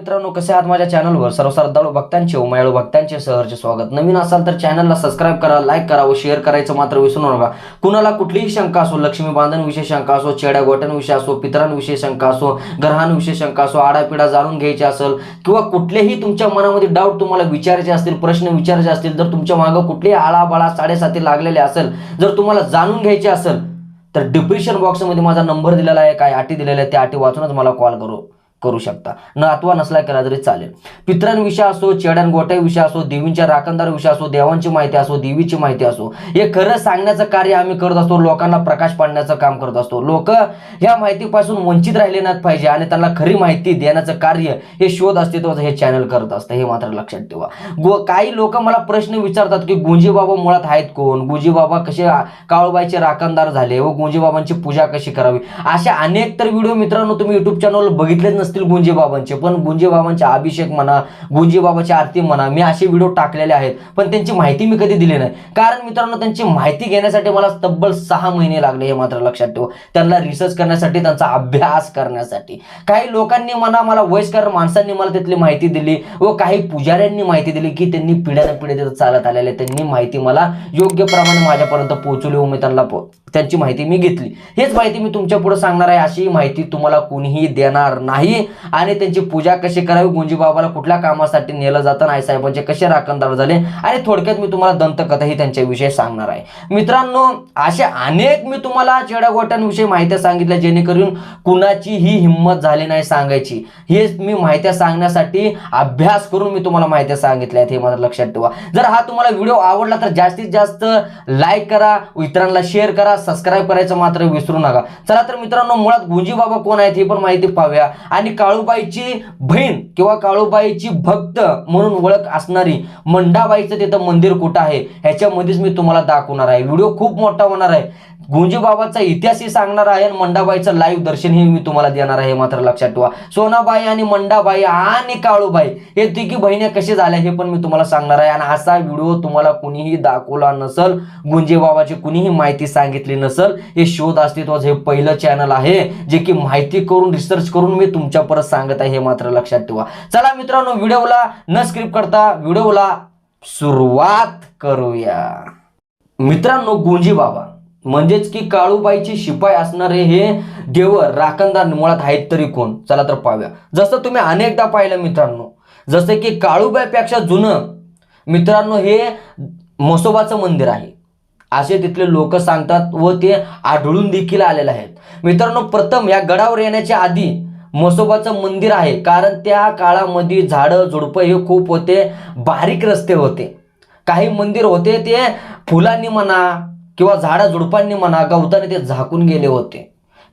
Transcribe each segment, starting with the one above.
मित्रांनो कसे आहात माझ्या चॅनलवर सर्व श्रद्धाळू भक्तांचे उमयाळू भक्तांचे सहर्ष स्वागत. नवीन असाल तर चॅनलला सबस्क्राईब करा लाईक करा व शेअर करायचं मात्र विसरू नका. कुणाला कुठलीही शंका असो लक्ष्मी बांधणविषयी शंका असो चेड्या गोट्यांविषयी असो पितरांविषयी शंका असो ग्रहांविषयी शंका असो आडापिडा जाणून घ्यायची असेल किंवा कुठलेही तुमच्या मनामध्ये डाऊट तुम्हाला विचारायचे असतील प्रश्न विचारायचे असतील जर तुमच्या मागं कुठलेही आळाबाळा साडेसाती लागलेले असेल जर तुम्हाला जाणून घ्यायचे असेल तर डिप्रेशन बॉक्समध्ये माझा नंबर दिलेला आहे काय अटी दिलेल्या आहे त्या अटी वाचूनच मला कॉल करू. करू शकता. न अथवा नसला केला तरी चालेल. पित्रांविषयी असो चेड्यान गोट्याविषयी असो देवींच्या राखणदार विषय असो देवांची माहिती असो देवीची माहिती असो हे खरं सांगण्याचं कार्य आम्ही करत असतो लोकांना प्रकाश पाडण्याचं काम करत असतो. लोक ह्या माहितीपासून वंचित राहिले नाहीत पाहिजे आणि त्यांना खरी माहिती देण्याचं कार्य हे शोध अस्तित्वाचं हे चॅनल करत असतं. हे मात्र लक्षात ठेवा. गो काही लोक मला प्रश्न विचारतात की गुंजीबाबा मुळात आहेत कोण? गुंजीबाबा कसे काळूबाईचे राखणदार झाले व गुंजीबाबांची पूजा कशी करावी? अशा अनेक तर व्हिडिओ मित्रांनो तुम्ही युट्यूब चॅनल बघितलेच नसतील. असतील गुंजेबाबांचे पण गुंजेबाबांचे अभिषेक म्हणा गुंजेबाबाची आरती म्हणा मी असे व्हिडिओ टाकलेले आहेत. पण त्यांची माहिती मी कधी दिली नाही. कारण मित्रांनो त्यांची माहिती घेण्यासाठी मला तब्बल सहा महिने लागले हे मात्र लक्षात ठेवा. त्यांना रिसर्च करण्यासाठी त्यांचा अभ्यास करण्यासाठी. काही लोकांनी म्हणा मला वयस्कर माणसांनी मला तिथली माहिती दिली व काही पुजाऱ्यांनी माहिती दिली की त्यांनी पिढ्याने पिढ्या तिथं चालत आलेले. त्यांनी माहिती मला योग्य प्रमाणे माझ्यापर्यंत पोहोचवली व मी त्यांना त्यांची माहिती मी घेतली. हेच माहिती मी तुमच्यापुढे सांगणार आहे. अशी माहिती तुम्हाला कोणीही देणार नाही आणि त्यांची पूजा कशी करावी? गुंजी बाबाला कुठल्या कामासाठी नेलं जातं? नाही साहेबांचे कसे राखणदार झाले? आणि थोडक्यात मी तुम्हाला दंतकथाही त्यांच्याविषयी सांगणार आहे. मित्रांनो असे अनेक मी तुम्हाला चेड्यागोट्यांविषयी माहिती सांगितल्या जेणेकरून कुणाचीही हिंमत झाली नाही सांगायची. हे मी माहित्या सांगण्यासाठी अभ्यास करून मी तुम्हाला माहिती सांगितल्या आहेत हे मला लक्षात ठेवा. जर हा तुम्हाला व्हिडिओ आवडला तर जास्तीत जास्त लाईक करा इतरांना शेअर करा सबस्क्राईब करायचं मात्र विसरू नका. चला तर मित्रांनो मुळात गुंजी बाबा कोण आहेत हे पण माहिती पाहूया. आणि काळूबाईची बहीण किंवा काळूबाईची भक्त म्हणून ओळख असणारी मंडाबाईचं तिथं मंदिर कुठं आहे? ह्याच्यामध्येच मी तुम्हाला दाखवणार आहे. व्हिडिओ खूप मोठा होणार आहे. गुंजीबाबाचा इतिहासही सांगणार आहे आणि मंडाबाईचं लाईव्ह दर्शनही मी तुम्हाला देणार आहे हे मात्र लक्षात ठेवा. सोनाबाई आणि मंडाबाई आणि काळूबाई हे तिघी बहिणी कसे झाल्या हे पण मी तुम्हाला सांगणार आहे. आणि असा व्हिडिओ तुम्हाला कुणीही दाखवला नसल गुंजीबाबाची कुणीही माहिती सांगितली नसल हे शोध अस्तित्वाचं हे पहिलं चॅनल आहे जे की माहिती करून रिसर्च करून मी तुमच्या परत सांगत आहे हे मात्र लक्षात ठेवा. चला मित्रांनो व्हिडिओला न स्क्रिप्ट करता व्हिडिओला सुरुवात करूया. मित्रांनो गुंजीबाबा म्हणजेच की काळूबाईचे शिपाई असणारे हे देवर राखणदार मुळात आहेत तरी कोण? चला तर पाहूया. जसं तुम्ही अनेकदा पाहिलं मित्रांनो जसं की काळूबाईपेक्षा जुनं मित्रांनो हे म्हसोबाचं मंदिर आहे. असे तिथले लोक सांगतात व ते आढळून देखील आलेले आहेत. मित्रांनो प्रथम या गडावर येण्याच्या आधी म्हसोबाचं मंदिर आहे कारण त्या काळामध्ये झाडं झुडपं हे खूप होते बारीक रस्ते होते. काही मंदिर होते ते फुलांनी म्हणा किंवा झाडाझुडपांनी म्हणा गवताने ते झाकून गेले होते.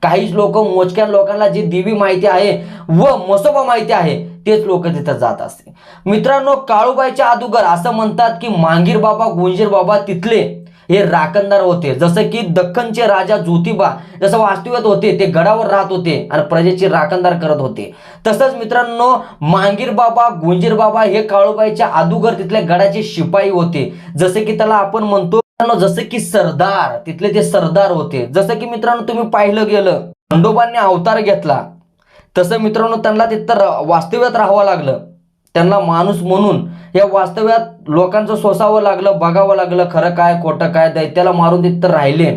काहीच लोक मोजक्या लोकांना जी देवी माहिती आहे व मसोबा माहिती आहे तेच लोक तिथं जात असते. मित्रांनो काळूबाईच्या अदुगर असं म्हणतात की मांगीर बाबा गुंजीर बाबा तिथले हे राखणदार होते. जसं की दख्खनचे राजा ज्योतिबा जसं वास्तव्यात होते ते गडावर राहत होते आणि प्रजेचे राखणदार करत होते. तसंच मित्रांनो मांगीर बाबा गुंजीर बाबा हे काळूबाईच्या अदुगर तिथल्या गडाचे शिपाई होते. जसे की त्याला आपण म्हणतो मित्रांनो जसं की सरदार तिथले ते सरदार होते जसं की मित्रांनो तुम्ही पाहिलं गेलं खंडोबांनी अवतार घेतला तसं मित्रांनो त्यांना तिथं वास्तव्यात राहावं लागलं. त्यांना माणूस म्हणून या वास्तव्यात लोकांचं सोसावं लागलं बघावं लागलं खरं काय खोटं काय दैत्याला मारून तिथं राहिले.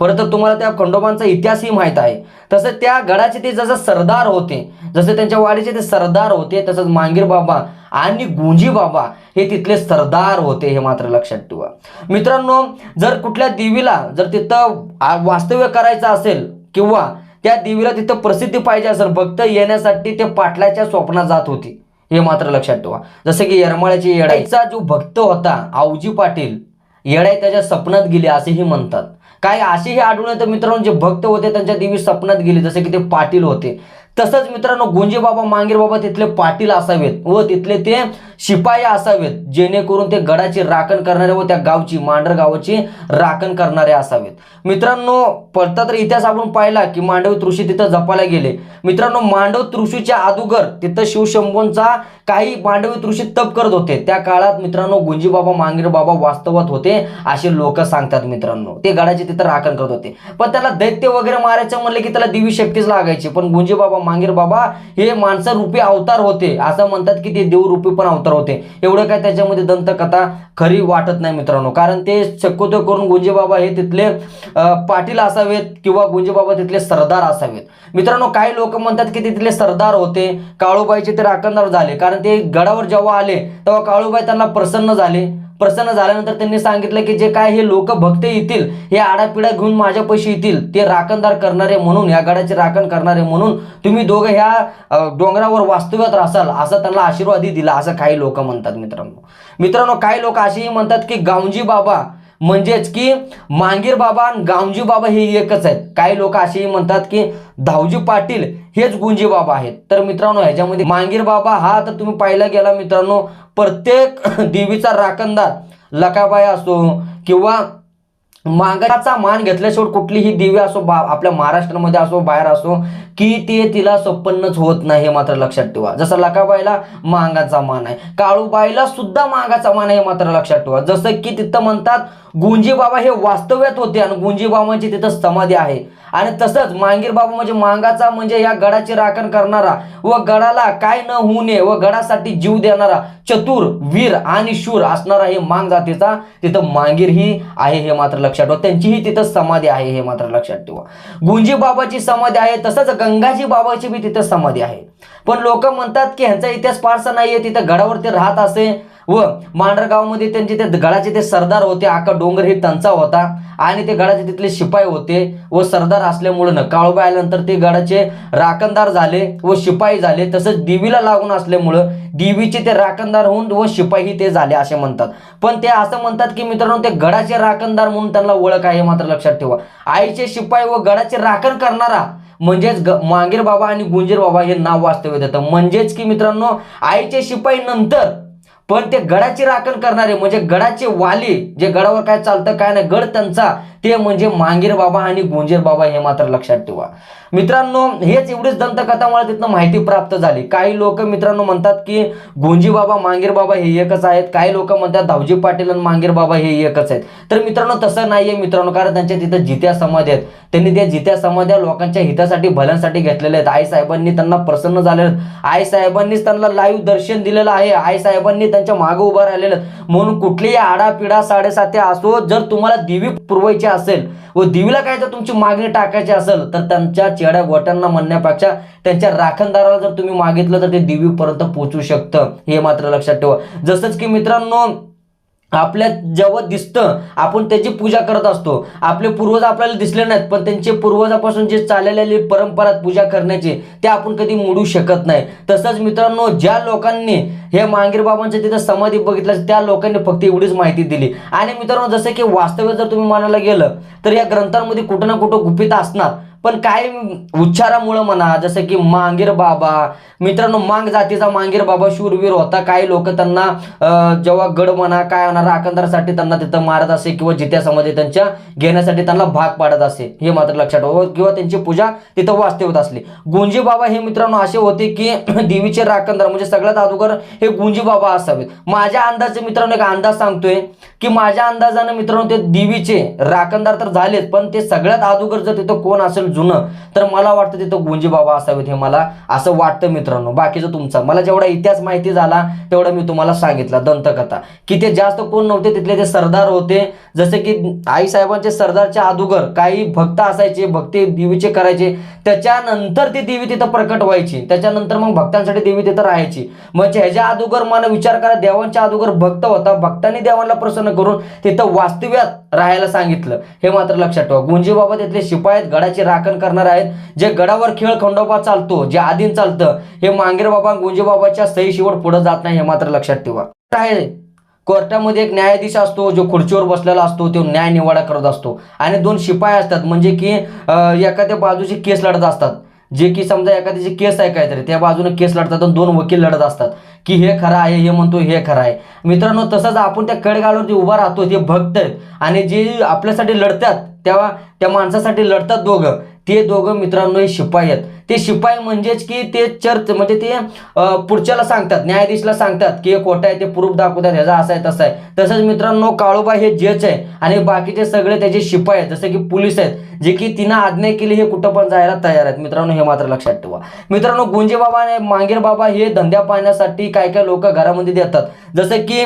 परत तुम्हाला त्या खंडोबांचा इतिहासही माहीत आहे. तसं त्या गडाचे ते जसं सरदार होते जसे त्यांच्या वाडीचे ते सरदार होते तसंच मांगीर बाबा आणि गुंजी बाबा हे तिथले सरदार होते हे मात्र लक्षात ठेवा. मित्रांनो जर कुठल्या देवीला जर तिथं वास्तव्य करायचं असेल किंवा त्या देवीला तिथं प्रसिद्धी पाहिजे असेल भक्त येण्यासाठी ते पाटलाच्या स्वप्नात जात होती हे मात्र लक्षात ठेवा. जसं की येरमाळ्याची येडाईचा जो भक्त होता आवजी पाटील येडाई त्याच्या स्वप्नात गेली असेही म्हणतात. काय असेही आढळून येतं मित्रांनो जे भक्त होते त्यांच्या देवी स्वप्नात गेले जसे की ते पाटील होते. तसंच मित्रांनो गुंजे बाबा मांगीर बाबा तिथले पाटील असावेत व तिथले ते शिपाई असावेत जेणेकरून ते गडाची राखण करणारे व त्या गावची मांडर गावाची राखण करणारे असावेत. मित्रांनो पडता तर इतिहास आपण पाहिला की मांडव तृषी तिथं जपायला गेले. मित्रांनो मांडव तृषीच्या अदुगर तिथं शिवशंभूंचा काही मांडवी तृषी तप करत होते. त्या काळात मित्रांनो गुंजी बाबा मांगीर बाबा वास्तवात होते असे लोक सांगतात मित्रांनो. ते गडाचे तिथं राखण करत होते. पण त्याला दैत्य वगैरे मारायचं म्हणलं की त्याला दिवी शक्तीच लागायची. पण गुंजी बाबा मांगीर बाबा हे माणसं रूपी अवतार होते. असं म्हणतात की ते देवरूपी पण अवतार होते. एवढं काय त्याच्यामध्ये दंतकथा खरी वाटत नाही मित्रांनो. कारण ते शक्यतो करून गुंजेबाबा हे तिथले पाटील असावेत किंवा गुंजेबाबा तिथले सरदार असावेत. मित्रांनो काही लोक म्हणतात की तिथले सरदार होते. काळूबाईचे ते राखणदार झाले. कारण ते गडावर जेव्हा आले तेव्हा काळूबाई त्यांना प्रसन्न झाले. प्रसन्न झाल्यानंतर त्यांनी सांगितलं की जे काय हे लोक भक्त येतील हे आडापिडा घेऊन माझ्यापाशी येतील ते राखणदार करणारे म्हणून या गडाचे राखण करणारे म्हणून तुम्ही दोघं ह्या डोंगरावर वास्तव्यात रासाल असं त्यांना आशीर्वादही दिला असं काही लोक म्हणतात मित्रांनो. मित्रांनो काही लोक असेही म्हणतात की गावजी बाबा म्हणजेच की मांगीर बाबा आणि गावजी बाबा हे एकच आहेत. काही लोक असेही म्हणतात की धावजी पाटील हेच गुंजी बाबा आहेत. तर मित्रांनो ह्याच्यामध्ये मांगीर बाबा हा तर तुम्ही पाहिला गेला मित्रांनो प्रत्येक देवीचा राखणदार लकाबाई असो किंवा मागाचा मान घेतल्याशिवाय कुठलीही दिव्य असो बा आपल्या महाराष्ट्रामध्ये असो बाहेर असो की ते तिला संपन्नच होत नाही हे मात्र लक्षात ठेवा. जसं लकाबाईला मांगाचा मान आहे काळूबाईला सुद्धा मांगाचा मान आहे हे मात्र लक्षात ठेवा. जसं की तिथं म्हणतात गुंजी बाबा हे वास्तव्यात होते आणि गुंजी बाबांची तिथं समाधी आहे. आणि तसंच मांगीर बाबा म्हणजे मांगाचा म्हणजे या गडाची राखण करणारा व गडाला काय न होऊ नये व गडासाठी जीव देणारा चतुर वीर आणि शूर असणारा हे मांग जातीचा तिथं मांगीर ही आहे हे मात्र लक्षात ठेवा. त्यांचीही तिथं समाधी आहे हे मात्र लक्षात ठेवा. गुंजी बाबाची समाधी आहे तसंच गंगाजी बाबाची बी तिथं समाधी आहे. पण लोक म्हणतात की ह्यांचा इतिहास फारसा नाहीये तिथं गडावरती राहत असे व मांढरगावमध्ये त्यांचे ते गडाचे ते सरदार होते. आका डोंगर हे त्यांचा होता. आणि ते गडाचे तिथले शिपाई होते व सरदार असल्यामुळं काळोबा काळोबाई आल्यानंतर ते गडाचे राखणदार झाले व शिपाई झाले. तसंच देवीला लागून असल्यामुळं देवीचे ते राखणदार होऊन व शिपाई ते झाले असे म्हणतात. पण ते असं म्हणतात की मित्रांनो ते गडाचे राखणदार म्हणून त्यांना ओळख आहे मात्र लक्षात ठेवा. आईचे शिपाई व गडाचे राखण करणारा म्हणजेच ग- मांगीर बाबा आणि गुंजीर बाबा हे नाव वास्तव्य देतं. म्हणजेच की मित्रांनो आईचे शिपाई नंतर पण ते गडाची राखण करणारे म्हणजे गडाचे वाली जे गडावर काय चालतं काय नाही गड त्यांचा ते म्हणजे मांगीर बाबा आणि गुंजेर बाबा हे मात्र लक्षात ठेवा. मित्रांनो हेच एवढीच दंतकथा मला तिथनं माहिती प्राप्त झाली. काही लोक मित्रांनो म्हणतात की गुंजी बाबा मांगीर बाबा हे एकच आहेत. काही लोक म्हणतात धावजी पाटील आणि मांगीर बाबा हे एकच आहेत. तर मित्रांनो तसं नाहीये मित्रांनो कारण त्यांच्या तिथं जित्या समाधी आहेत. त्यांनी त्या जित्या समाध्या लोकांच्या हितासाठी भल्यांसाठी घेतलेल्या आहेत. आई साहेबांनी त्यांना प्रसन्न झाले आहेत. आई साहेबांनीच त्यांना लाईव्ह दर्शन दिलेलं आहे. आई साहेबांनी त्यांच्या मागे उभं राहिलेलं. म्हणून कुठलीही आडापिडा साडेसाती असो जर तुम्हाला दिवी पुरवायची असेल व देवीला काय जर तुमची मागणी टाकायची असेल तर त्यांच्या चेड्या गोट्यांना म्हणण्यापेक्षा त्यांच्या राखणदाराला जर तुम्ही मागितलं तर ते दिवीपर्यंत पोहोचू शकतं. हे मात्र लक्षात ठेवा. जसंच की मित्रांनो आपल्या जेव्हा दिसतं आपण त्याची पूजा करत असतो. आपले पूर्वज आपल्याला दिसले नाहीत पण त्यांचे पूर्वजापासून जे चाललेली परंपरा पूजा करण्याची ते आपण कधी मोडू शकत नाही. तसंच मित्रांनो ज्या लोकांनी हे मांगीर बाबांच्या तिथं समाधी बघितलं त्या लोकांनी फक्त एवढीच माहिती दिली. आणि मित्रांनो जसं की वास्तव्य जर तुम्ही मानायला गेलं तर या ग्रंथांमध्ये कुठं ना कुठं गुपित असणार. पण काय उच्चारामुळं म्हणा जसं की मांगीर बाबा मित्रांनो मांग जातीचा मांगीर बाबा शूरवीर होता. काही लोक त्यांना जेव्हा गड म्हणा काय म्हणा राखणदारासाठी त्यांना तिथं मारत असे किंवा जित्यासमध्ये त्यांच्या घेण्यासाठी त्यांना भाग पाडत असे. हे मात्र लक्षात ठेवा. किंवा त्यांची पूजा तिथं वास्तव्यात असली. गुंजी बाबा हे मित्रांनो असे होते की देवीचे राखणदार म्हणजे सगळ्यात अगोदर हे गुंजी बाबा असावेत. माझ्या अंदाजे मित्रांनो एक अंदाज सांगतोय की माझ्या अंदाजानं मित्रांनो ते देवीचे राखणदार तर झालेच पण ते सगळ्यात अगोदर जर तिथं कोण असेल जुनं. तर मला वाटतं तिथं गुंजी बाबा असावेत हे मला असं वाटतं मित्रांनो. बाकीचं तुमचं. मला जेवढा इतिहास माहिती झाला तेवढा मी तुम्हाला सांगितलं दंतकथा. की ते जास्त कोण नव्हते तिथले ते सरदार होते. जसे की आईसाहेबांचे सरदारच्या अगोदर काही भक्त असायचे भक्ती देवीचे करायचे. त्याच्यानंतर ती देवी तिथं प्रकट व्हायची. त्याच्यानंतर मग भक्तांसाठी देवी तिथं राहायची. म्हणजे ह्याच्या अगोदर मला विचार करा देवांच्या अगोदर भक्त होता. भक्तांनी देवांना प्रसन्न करून तिथं वास्तव्यात राहायला सांगितलं. हे मात्र लक्षात ठेवा. गुंजी बाबा तिथले शिपायत गडाची राख राखण करणार आहेत. जे गडावर खेळ खंडोबा चालतो जे आधीन चालतं हे मांगेर बाबा गुंजेबाबाच्या सही शेवट पुढे जात नाही हे मात्र लक्षात ठेवा. आहे कोर्टामध्ये एक न्यायाधीश असतो जो खुर्चीवर बसलेला असतो तो न्याय निवाडा करत असतो. आणि दोन शिपाई असतात म्हणजे की एखाद्या बाजूची केस लढत असतात. जे की समजा एखाद्याची केस आहे काहीतरी त्या बाजूने केस लढतात आणि दोन वकील लढत असतात. की हे खरं आहे हे म्हणतो हे खरं आहे. मित्रांनो तसंच आपण त्या कडगालावर जे उभा राहतो ते भक्त आहेत. आणि जे आपल्यासाठी लढतात तेव्हा त्या माणसासाठी लढतात दोघं. ते दोघं मित्रांनो हे शिपाई आहेत. ते शिपाई म्हणजेच की ते चर्च म्हणजे ते पुढच्याला सांगतात न्यायाधीशला सांगतात की हे खोटं आहे ते प्रूफ दाखवतात ह्याचा असं आहे तसं आहे. तसंच मित्रांनो काळोबा हे जज आहे आणि बाकीचे सगळे त्याचे शिपाई आहेत जसं की पोलीस आहेत जे की तिनं आज्ञा केली हे कुठं पण जायला तयार आहेत. मित्रांनो हे मात्र लक्षात ठेवा. मित्रांनो गुंजे बाबा आणि मांगीर बाबा हे धंद्या पाहण्यासाठी काय काय लोक घरामध्ये देतात? जसं की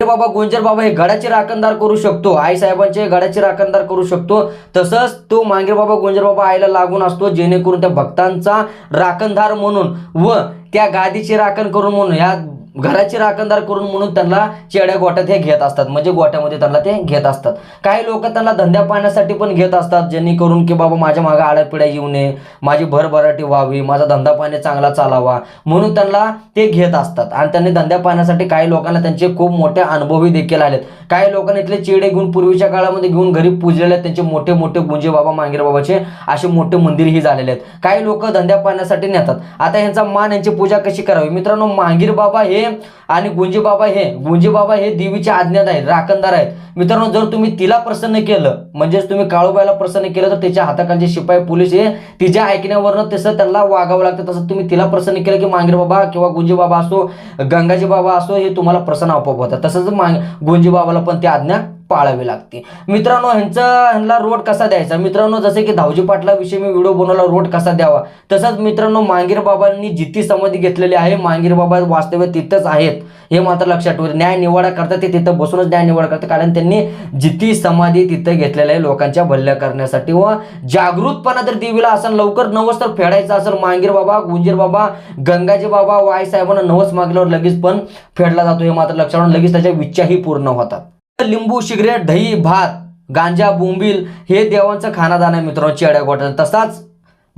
बाबा गुंजर बाबा हे गडाचे राखणदार करू शकतो. आई साहेबांचे गडाचे राखणदार करू शकतो. तसंच तो मांगेर बाबा गुंजर बाबा आईला लागून असतो जेणेकरून त्या भक्तांचा राखणदार म्हणून व त्या गादीचे राखण करून म्हणून या घराची राखणदार करून म्हणून त्यांना चेड्या गोट्यात हे घेत असतात. म्हणजे गोट्यामध्ये त्यांना ते घेत असतात. काही लोक त्यांना धंद्या पाहण्यासाठी पण घेत असतात जेणेकरून की बाबा माझ्या मागे आड्यापिड्या येऊ नये माझी भरभराटी व्हावी माझा धंदा पाणी चांगला चालावा म्हणून त्यांना ते घेत असतात. आणि त्यांनी धंद्या पाहण्यासाठी काही लोकांना त्यांचे खूप मोठे अनुभवही देखील आलेत. काही लोकांनी इथले चेडे घेऊन पूर्वीच्या काळामध्ये घेऊन घरी पूजलेले आहेत. त्यांचे मोठे मोठे गुंजे बाबा मांगीर बाबाचे असे मोठे मंदिरही झालेले आहेत. काही लोक धंद्या पाहण्यासाठी नेतात. आता यांचा मान यांची पूजा कशी करावी? मित्रांनो मांगीर बाबा हे आणि गुंजीबाबा हे गुंजीबाबा हे देवीचे आज्ञात आहेत राखणदार आहेत. मित्रांनो जर तुम्ही तिला प्रसन्न केलं म्हणजेच तुम्ही काळूबाईला प्रसन्न केलं तर त्याच्या हाताखालचे शिपाई पोलीस हे तिच्या ऐकण्यावरनं तसं त्यांना वागावं लागतं. तसं तुम्ही तिला प्रसन्न केलं की मांगीर बाबा किंवा गुंजी बाबा असो गंगाजी बाबा असो हे तुम्हाला प्रसन्न आपोआप होतात. तसंच मांग गुंजीबाबाला पण ती आज्ञा पाळावी लागते. मित्रांनो ह्यांचा ह्यांना रोड कसा द्यायचा? मित्रांनो जसे की धावजी पाटलाविषयी मी व्हिडिओ बनवला रोड कसा द्यावा? तसंच मित्रांनो मांगीर बाबांनी जिती समाधी घेतलेली आहे. मांगीर बाबा वास्तव्य तिथंच आहेत. हे मात्र लक्षात ठेवा. न्याय निवाडा करतात ते तिथं बसूनच न्याय निवाडा करतात. कारण त्यांनी जिती समाधी तिथं घेतलेल्या आहे लोकांच्या भल्या करण्यासाठी. व जागृतपणा जर देवीला असेल लवकर नवस तर फेडायचं असेल मांगीर बाबा गुंजीर बाबा गंगाजी बाबा वाय साहेबांना नवस मागल्यावर लगेच पण फेडला जातो. हे मात्र लक्षात लगेच त्याच्या विच्छाही पूर्ण होतात. लिंबू सिगरेट दही भात गांजा बोंबील हे देवांचं खानादान आहे मित्रांनो चेड्या गोट्याचं तसाच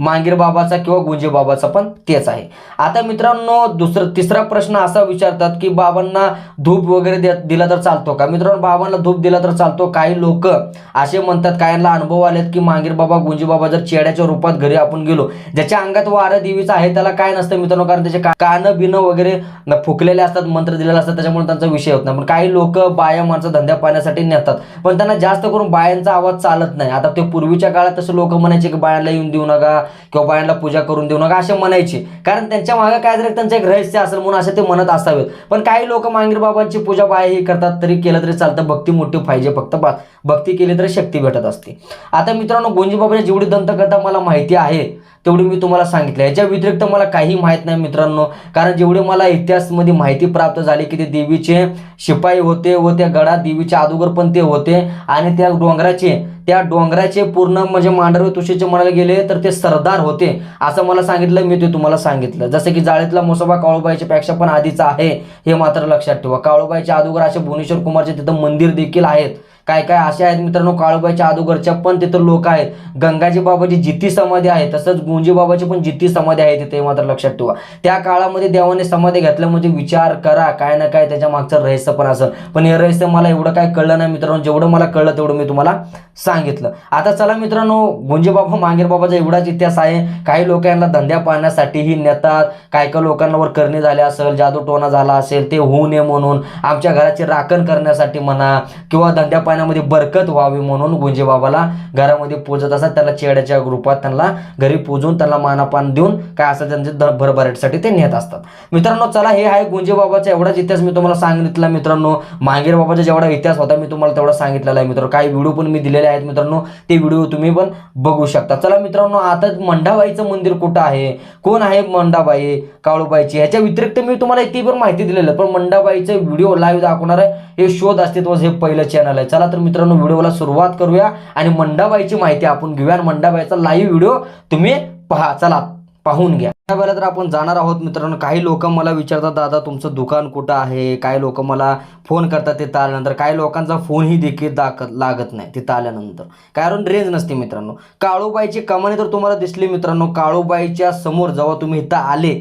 मांगीर बाबाचा किंवा गुंजे बाबाचा पण तेच आहे. आता मित्रांनो दुसरं तिसरा प्रश्न असा विचारतात की बाबांना धूप वगैरे दिला तर चालतो का? मित्रांनो बाबांना धूप दिला तर चालतो. काही लोक असे म्हणतात काहींना अनुभव आलेत की मांगीर बाबा गुंजी बाबा जर चेड्याच्या रूपात घरी आपण गेलो ज्याच्या अंगात वारं देवीचं आहे त्याला काय नसतं मित्रांनो कारण त्याचे कानं बिनं वगैरे फुकलेले असतात मंत्र दिलेले असतात त्याच्यामुळे त्यांचा विषय होत नाही. पण काही लोक बाया माणसं धंद्या पाहण्यासाठी नेतात. पण त्यांना जास्त करून बायांचा आवाज चालत नाही. आता ते पूर्वीच्या काळात तसं लोक म्हणायचे की बायांना येऊन देऊ नका किंवा बायांना पूजा करून देऊ नका असे म्हणायचे. कारण त्यांच्या मागे काय जरी त्यांचं एक रहस्य असेल म्हणून असे ते म्हणत असावेत. पण काही लोक मांगीर बाबांची पूजा बायाही करतात तरी केलं तरी चालतं. भक्ती मोठी पाहिजे फक्त बा- भक्ती केली तरी शक्ती भेटत असते. आता मित्रांनो गोंजी बाबाची जेवढी दंतकथा मला माहिती आहे. तेवढी मी तुम्हाला सांगितलं. याच्या व्यतिरिक्त मला काही माहीत नाही मित्रांनो. कारण जेवढे मला इतिहासमध्ये माहिती प्राप्त झाली की ते देवीचे शिपाई होते व त्या गडात देवीच्या अगोदर पण ते होते आणि त्या डोंगराचे त्या डोंगराचे पूर्ण म्हणजे मांडरवे तुशीचे म्हणायला गेले तर ते सरदार होते असं मला सांगितलं मी ते तुम्हाला सांगितलं. जसं की जाळीतला मोसोबा काळूबाईच्या पेक्षा पण आधीचा आहे हे मात्र लक्षात ठेवा. काळूबाईच्या अगोदर असे भुवनेश्वर कुमारचे तिथं मंदिर देखील आहेत. काय काय असे आहेत मित्रांनो काळूबाईच्या अगोदरच्या पण तिथं लोक आहेत. गंगाजी बाबाची जिती समाधी आहे तसंच गुंजी बाबाची पण जिती समाधी आहे तिथे मात्र लक्षात ठेवा. त्या काळामध्ये देवाने समाधी घेतल्या म्हणजे विचार करा काय ना काय त्याच्या मागचं रहस्य पण असेल. पण हे रहस्य मला एवढं काय कळलं नाही मित्रांनो जेवढं मला कळलं तेवढं मी तुम्हाला सांगितलं. आता चला मित्रांनो गुंजे बाबा मांगीर बाबाचा एवढाच इतिहास आहे. काही लोक यांना धंद्या पाहण्यासाठीही नेतात. काय काय लोकांवर करणे झाले असेल जादू टोना झाला असेल ते होऊ नये म्हणून आमच्या घराची राखण करण्यासाठी म्हणा किंवा धंद्या पाण्यामध्ये बरकत व्हावी म्हणून गुंजे बाबाला घरामध्ये पूजत असतात त्याला चेड्याच्या रूपात त्यांना घरी पूजून त्यांना मानापान देऊन काय असं त्यांच्या भरभराटीसाठी ते नेत असतात. मित्रांनो चला हे आहे गुंजे बाबाचा एवढाच इतिहास मी तुम्हाला सांगितला मित्रांनो. मांगेर बाबाचा जेवढा इतिहास होता मी तुम्हाला तेवढा सांगितलेला आहे मित्रांनो. काही व्हिडिओ पण मी दिलेले आहेत मित्रांनो. ते व्हिडिओ तुम्ही पण बघू शकता. चला मित्रांनो आता मंडाबाईचं मंदिर कुठं आहे? कोण आहे मंडाबाई काळूबाईची? ह्याच्या व्यतिरिक्त मी तुम्हाला ती पण माहिती दिलेलं पण मंडाबाईचं व्हिडिओ लाईव्ह दाखवणार आहे. हे शोध अस्तित्व हे पहिलं चॅनल आहे. चला तर मित्रांनो व्हिडिओला सुरुवात करूया. आणि मंडाबाईची माहिती आपण घेऊया. आणि मंडाबाईचा लाईव्ह व्हिडिओ तुम्ही पहा. चला पाहून घ्या. त्यावेळेला तर आपण जाणार आहोत मित्रांनो. काही लोक मला विचारतात दादा तुमचं दुकान कुठं आहे? काही लोक मला फोन करतात तिथं आल्यानंतर. काही लोकांचा फोनही देखील दाखत लागत नाही तिथं आल्यानंतर. कारण रेंज नसते मित्रांनो. काळूबाईची कमानी तर तुम्हाला दिसली मित्रांनो. काळूबाईच्या समोर जेव्हा तुम्ही इथं आले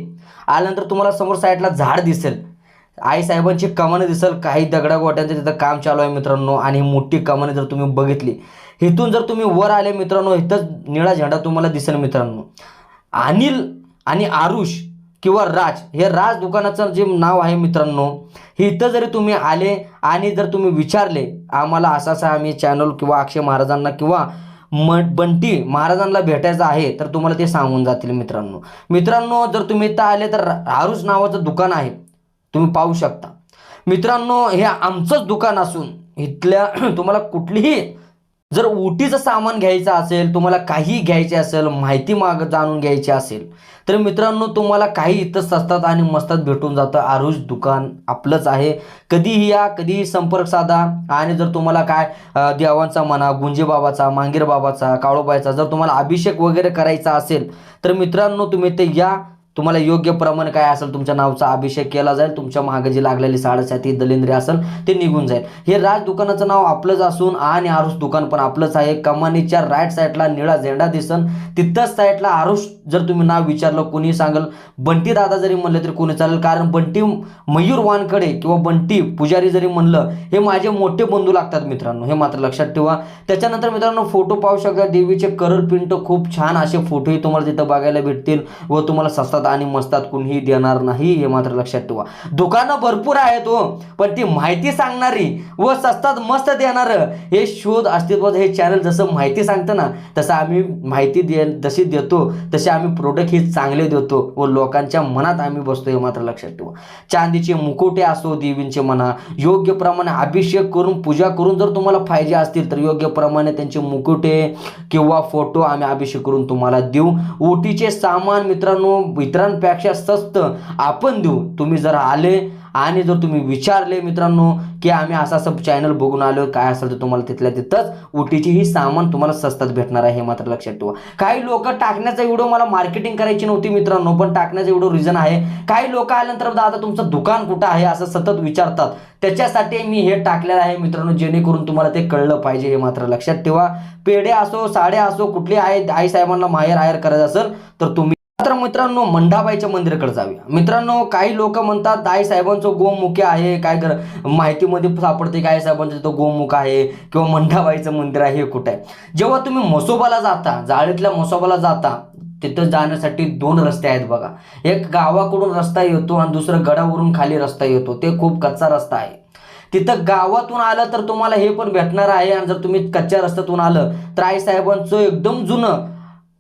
आल्यानंतर तुम्हाला समोर साईडला झाड दिसेल. आई साहेबांची कमानं दिसेल काही दगडा गोट्यांचं तिथं काम चालू आहे मित्रांनो आणि मोठी कमाने जर तुम्ही बघितली इथून जर तुम्ही वर आले मित्रांनो इथंच निळा झेंडा तुम्हाला दिसेल मित्रांनो. अनिल आणि आरुष किंवा राज हे राज दुकानाचं जे नाव आहे मित्रांनो इथं जरी तुम्ही आले आणि जर तुम्ही विचारले आम्हाला असं असं आम्ही चॅनल किंवा अक्षय महाराजांना किंवा म बंटी महाराजांना भेटायचं आहे तर तुम्हाला ते सांगून जातील मित्रांनो. मित्रांनो जर तुम्ही इथं आले तर आरुष नावाचं दुकान आहे. तुम्ही पाहू शकता. मित्रांनो हे आमचंच दुकान असून इथल्या तुम्हाला कुठलीही जर ओटीचं सामान घ्यायचं असेल तुम्हाला काही घ्यायचे असेल माहिती माग जाणून घ्यायची असेल तर मित्रांनो तुम्हाला काही इथं स्वस्तात आणि मस्तात भेटून जातं. आरुष दुकान आपलंच आहे. कधीही या कधीही संपर्क साधा. आणि जर तुम्हाला काय देवांचा म्हणा गुंजेबाबाचा मांगीरबाबाचा काळोबाईचा जर तुम्हाला अभिषेक वगैरे करायचा असेल तर मित्रांनो तुम्ही ते या. तुम्हाला योग्य प्रमाण काय असेल तुमच्या नावचा अभिषेक केला जाईल तुमच्या मागे जी लागलेली साडेसाती दलिंद्री असेल ते निघून जाईल. हे राज दुकानाचं नाव आपलंच असून आणि आरुष दुकान पण आपलंच आहे. कमानीच्या राईट साईडला निळा झेंडा दिसन तिथंच साईडला आरुष जर तुम्ही नाव विचारलं कोणी सांगल. बंटी दादा जरी म्हणलं तरी कोणी चालेल कारण बंटी मयूर वानकडे किंवा बंटी पुजारी जरी म्हणलं हे माझे मोठे बंधू लागतात मित्रांनो. हे मात्र लक्षात ठेवा. त्याच्यानंतर मित्रांनो फोटो पाहू शकता देवीचे करल पिंट खूप छान असे फोटोही तुम्हाला तिथं बघायला भेटतील व तुम्हाला सस्ता सस्तात आणि मस्तात कुणीही देणार नाही हे मात्र लक्षात ठेवा. दुकानं भरपूर आहेत हो पण ती माहिती सांगणारी व सस्तात मस्त देणारं हे शोध अस्तित्वात हे चॅनल जसं माहिती सांगतं ना तसं आम्ही माहिती दे जशी देतो तसे आम्ही प्रोडक्ट हे चांगले देतो व लोकांच्या मनात आम्ही बसतो हे मात्र लक्षात ठेवा. चांदीचे मुकुटे असो देवींचे म्हणा योग्य प्रमाणे अभिषेक करून पूजा करून जर तुम्हाला पाहिजे असतील तर योग्य प्रमाणे त्यांचे मुकुटे किंवा फोटो आम्ही अभिषेक करून तुम्हाला देऊ. ओटीचे सामान मित्रांनो इतरांपेक्षा स्वस्त आपण देऊ. तुम्ही जर आले आणि जर तुम्ही विचारले मित्रांनो की आम्ही असं असं चॅनल बघून आलो काय असेल तर तुम्हाला तिथल्या तिथंच ओटीची ही सामान तुम्हाला स्वस्तात भेटणार आहे हे मात्र लक्षात ठेवा. काही लोक टाकण्याचा व्हिडिओ मला मार्केटिंग करायची नव्हती मित्रांनो पण टाकण्याचा व्हिडिओ रिझन आहे. काही लोक आल्यानंतर दादा तुमचं दुकान कुठं आहे? असं सतत विचारतात. त्याच्यासाठी मी हे टाकलेलं आहे मित्रांनो जेणेकरून तुम्हाला ते कळलं पाहिजे हे मात्र लक्षात ठेवा. पेढे असो साड्या असो कुठली आहे आई साहेबांना माहेर आयर करायचं असेल तर तुम्ही तर मित्रांनो मंडाबाईच्या मंदिराकडे जाऊया. मित्रांनो काही लोक म्हणतात दाई साहेबांचं गोमुखे आहे काय कर माहितीमध्ये सापडते काय साहेबांचं तिथं गोमुख आहे किंवा मंडाबाईचं मंदिर आहे हे कुठं आहे? जेव्हा तुम्ही मसोबाला जाता जाळीतल्या मसोबाला जाता तिथं जाण्यासाठी दोन रस्ते आहेत बघा. एक गावाकडून रस्ता येतो आणि दुसरं गडावरून खाली रस्ता येतो. ते खूप कच्चा रस्ता आहे. तिथं गावातून आलं तर तुम्हाला हे पण भेटणार आहे आणि जर तुम्ही कच्च्या रस्त्यातून आलं तर आई साहेबांचं एकदम जुनं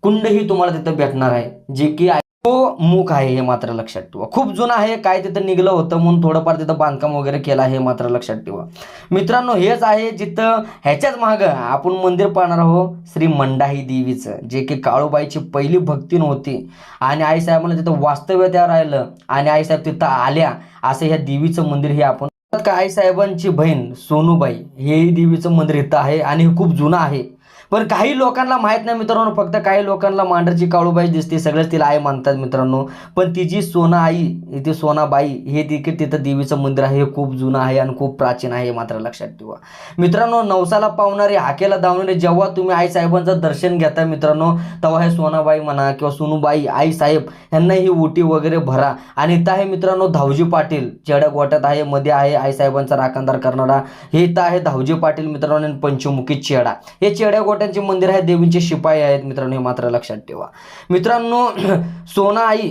कुंडही तुम्हाला तिथं भेटणार आहे जे की तो मुख आहे हे मात्र लक्षात ठेवा. खूप जुनं आहे काय तिथं निघलं होतं म्हणून थोडंफार तिथं बांधकाम वगैरे केलं आहे हे मात्र लक्षात ठेवा. मित्रांनो हेच आहे जिथं ह्याच्याच मागं आपण मंदिर पाहणार आहोत श्री मंडाही देवीचं जे की काळूबाईची पहिली भक्ती नव्हती. आणि आईसाहेबांना तिथं वास्तव्य त्या राहिलं आणि आईसाहेब तिथं आल्या असं ह्या देवीचं मंदिर हे आपण का आईसाहेबांची बहीण सोनूबाई हेही देवीचं मंदिर इथं आहे आणि हे खूप जुनं आहे. पण काही लोकांना माहीत नाही मित्रांनो फक्त काही लोकांना मांडरची काळूबाई दिसते सगळेच तिला आई मानतात मित्रांनो. पण तिची सोना आई ती सोनाबाई हे देखील तिथं देवीचं मंदिर आहे हे खूप जुनं आहे आणि खूप प्राचीन आहे हे मात्र लक्षात ठेवा. मित्रांनो नवसाला पावणारे हाकेला धावणारे जेव्हा तुम्ही आई साहेबांचं दर्शन घेता मित्रांनो तेव्हा हे सोनाबाई म्हणा किंवा सोनूबाई आई साहेब यांना ही ओटी वगैरे भरा. आणि इथं आहे मित्रांनो धावजी पाटील चेड्या गोट्यात आहे मध्ये आहे आई साहेबांचा राखणदार करणारा. हे इथं आहे धावजी पाटील मित्रांनो आणि पंचमुखी चेडा. हे चेड्या गोट गोट्यांचे मंदिर आहे देवींचे शिपाई आहेत मित्रांनो हे मात्र लक्षात ठेवा. मित्रांनो सोना आई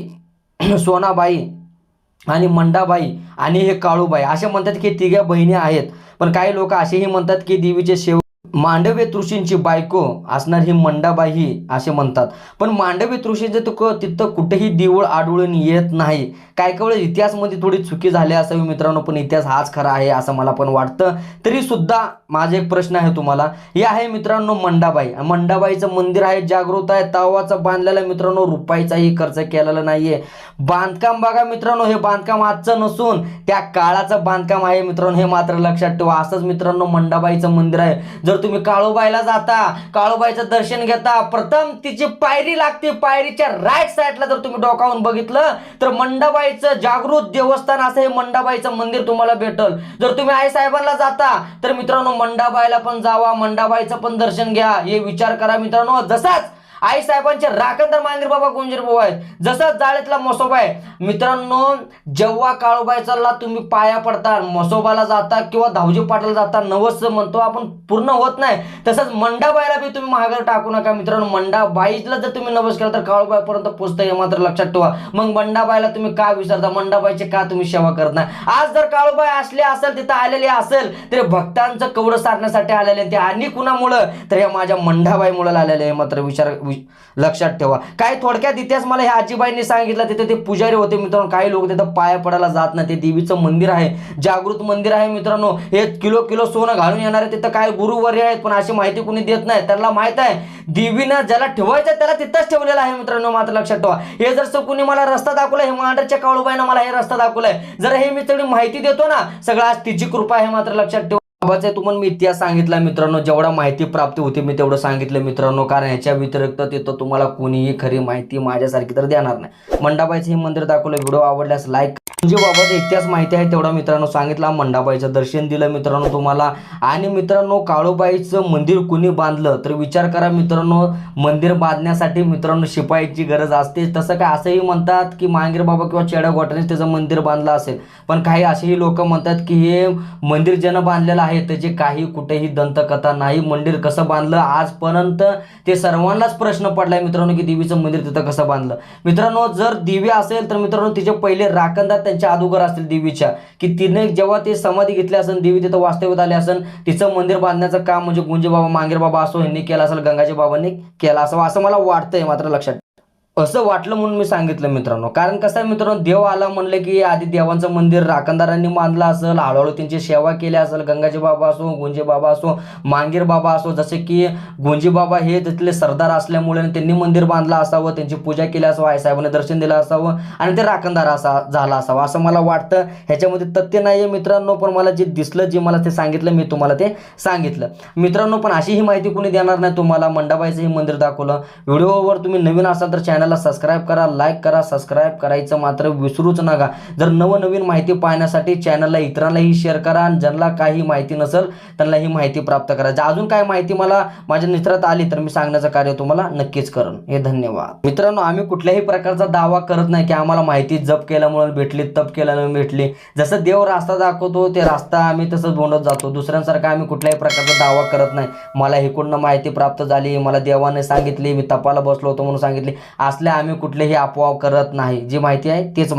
सोनाबाई आणि मंडाबाई आणि हे काळूबाई असे म्हणतात की तिघ्या बहिणी आहेत. पण काही लोक असेही म्हणतात की देवीचे शेव मांडव्य तृषींची बायको असणार ही मंडाबाई ही असे म्हणतात. पण मांडव्य तृषींचे तुक तिथं कुठेही देऊळ आढळून येत नाही. काय काय वेळेस इतिहासमध्ये थोडी चुकी झाली असावी मित्रांनो पण इतिहास हाच खरा आहे असं मला पण वाटतं. तरी सुद्धा माझा एक प्रश्न आहे तुम्हाला. हे आहे मित्रांनो मंडाबाई. मंडाबाईचं मंदिर आहे जागृत आहे. तवाचा बांधलेला मित्रांनो रुपयाचाही खर्च केलेला नाहीये. बांधकाम बघा मित्रांनो हे बांधकाम आजचं नसून त्या काळाचं बांधकाम आहे मित्रांनो हे मात्र लक्षात ठेवा. असंच मित्रांनो मंडाबाईचं मंदिर आहे. जर तुम्ही काळोबाईला जाता काळोबाईचं दर्शन घेता. प्रथम तिची पायरी लागते. पायरीच्या राईट साईडला जर तुम्ही डोकावून बघितलं तर मंडाबाईचं जागृत देवस्थान असं हे मंडाबाईचं मंदिर तुम्हाला भेटल. जर तुम्ही आई साहेबांना जाता तर मित्रांनो मंडाबाईला पण जावा मंडाबाईचं पण दर्शन घ्या. हे विचार करा मित्रांनो. जसाच आई साहेबांचे राखणदार मांगीर बाबा गुंजीर बाबा आहेत. जसं जाळीतला मसोबा आहे. मित्रांनो जेव्हा काळूबाई चालला तुम्ही पाया पडता मसोबाला जाता किंवा धावजी पाटाला जाता नवस म्हणतो आपण पूर्ण होत नाही. तसंच मंडाबाईला बी तुम्ही महागार टाकू नका मित्रांनो. मंडाबाईला जर तुम्ही नवस केला तर काळूबाईपर्यंत पोचता हे मात्र लक्षात ठेवा. मग मंडाबाईला तुम्ही का विसरता? मंडाबाईची का तुम्ही सेवा करत नाही? आज जर काळूबाई असले असेल तिथं आलेली असेल तर भक्तांचं कवडं सारण्यासाठी आलेले ते आणि कुणामुळं? तर हे माझ्या मंडाबाईमुळे आलेले आहे मात्र विचार लक्षात ठेवा. काय थोडक्यात इतिहास मला ह्या आजीबाईंनी सांगितलं तिथे ते पुजारी होते मित्रांनो. काही लोक तिथं पाया पडायला जात नाही. ते देवीचं मंदिर आहे. जागृत मंदिर आहे मित्रांनो. हे किलो किलो सोनं घालून येणारे तिथं काय गुरुवर्य आहेत पण अशी माहिती कुणी देत नाही. त्याला माहीत आहे देवीनं ज्याला ठेवायचं त्याला तिथंच ठेवलेलं आहे मित्रांनो. मात्र लक्षात ठेवा. हे जर कुणी मला रस्ता दाखवला हे मांडरच्या काळूबाईनं मला हे रस्ता दाखवलाय. जर हे मी तेवढी माहिती देतो ना सगळं आज तिची कृपा आहे मात्र लक्षात ठेवा. बाबाचा तुम्हाला मी इतिहास सांगितला मित्रांनो जेवढा माहिती प्राप्त होते मी तेवढं सांगितलं मित्रांनो कारण याच्या व्यतिरिक्त तिथं तुम्हाला कोणीही खरी माहिती माझ्यासारखी तर देणार नाही. मंडाबाईचं हे मंदिर दाखवलं व्हिडिओ आवडल्यास लाईक म्हणजे बाबाचा इतिहास माहिती आहे तेवढा मित्रांनो सांगितला मंडाबाईचं दर्शन दिलं मित्रांनो तुम्हाला. आणि मित्रांनो काळूबाईचं मंदिर कुणी बांधलं तर विचार करा मित्रांनो मंदिर बांधण्यासाठी मित्रांनो शिपाईची गरज असते. तसं काय असंही म्हणतात की मांगीर बाबा किंवा चेडा गोटाने त्याचं मंदिर बांधलं असेल. पण काही असेही लोक म्हणतात की हे मंदिर ज्यानं बांधलेलं आहे आहे त्याचे काही कुठेही दंतकथा नाही. मंदिर कसं बांधलं आजपर्यंत ते सर्वांनाच प्रश्न पडलाय मित्रांनो की देवीचं मंदिर तिथं कसं बांधलं? मित्रांनो जर देवी असेल तर मित्रांनो तिचे पहिले राखणदार त्यांच्या अदुगर असतील देवीच्या. की तिने जेव्हा ते समाधी घेतली असेल देवी तिथं वास्तव्यात आली असेल तिचं मंदिर बांधण्याचं काम म्हणजे गुंजे बाबा मांगेर बाबा असो यांनी केला असेल गंगाजी बाबांनी केला असावा असं मला वाटतंय मात्र लक्षात असं वाटलं म्हणून मी सांगितलं मित्रांनो. कारण कसं आहे मित्रांनो देव आला म्हणलं की आधी देवांचं मंदिर राखणदारांनी बांधलं असेल हळूहळू त्यांची सेवा केली असेल गंगाजी बाबा असो गुंजे बाबा असो मांगीर बाबा असो जसे की गुंजी बाबा हे तिथले सरदार असल्यामुळे त्यांनी मंदिर बांधलं असावं त्यांची पूजा केली असावं आईसाहेबांनी दर्शन दिलं असावं आणि ते राखणदार असा झाला असावं असं मला वाटतं. ह्याच्यामध्ये तथ्य नाही आहे मित्रांनो पण मला जे दिसलं जे मला ते सांगितलं मी तुम्हाला ते सांगितलं. मित्रांनो पण अशी ही माहिती कोणी देणार नाही तुम्हाला मंडाबाईचं हे मंदिर दाखवलं. व्हिडिओवर तुम्ही नवीन असाल तर चॅनल चॅनलला सबस्क्राईब करा लाईक करा सबस्क्राईब करायचं मात्र विसरूच नका. जर नवनवीन माहिती पाहण्यासाठी चॅनलला इतरांनाही शेअर करा आणि ज्यांना काही माहिती नसेल त्यांना ही माहिती प्राप्त करायची अजून काय माहिती मला माझ्या मित्रात आली तर मी सांगण्याचं कार्य तुम्हाला नक्कीच करेन. हे धन्यवाद. मित्रांनो आम्ही कुठल्याही प्रकारचा दावा करत नाही की आम्हाला माहिती जप केल्यामुळे भेटली तप केल्यामुळे भेटली. जसं देव रास्ता दाखवतो ते रास्ता आम्ही तसंच बोंडत जातो. दुसऱ्यांसारखा आम्ही कुठल्याही प्रकारचा दावा करत नाही. मला हिकडनं माहिती प्राप्त झाली मला देवाने सांगितली मी तपाला बसलो होतो म्हणून सांगितली. असल्या आम्ही कुठलेही अफवा करत नाही. जी माहिती आहे तेच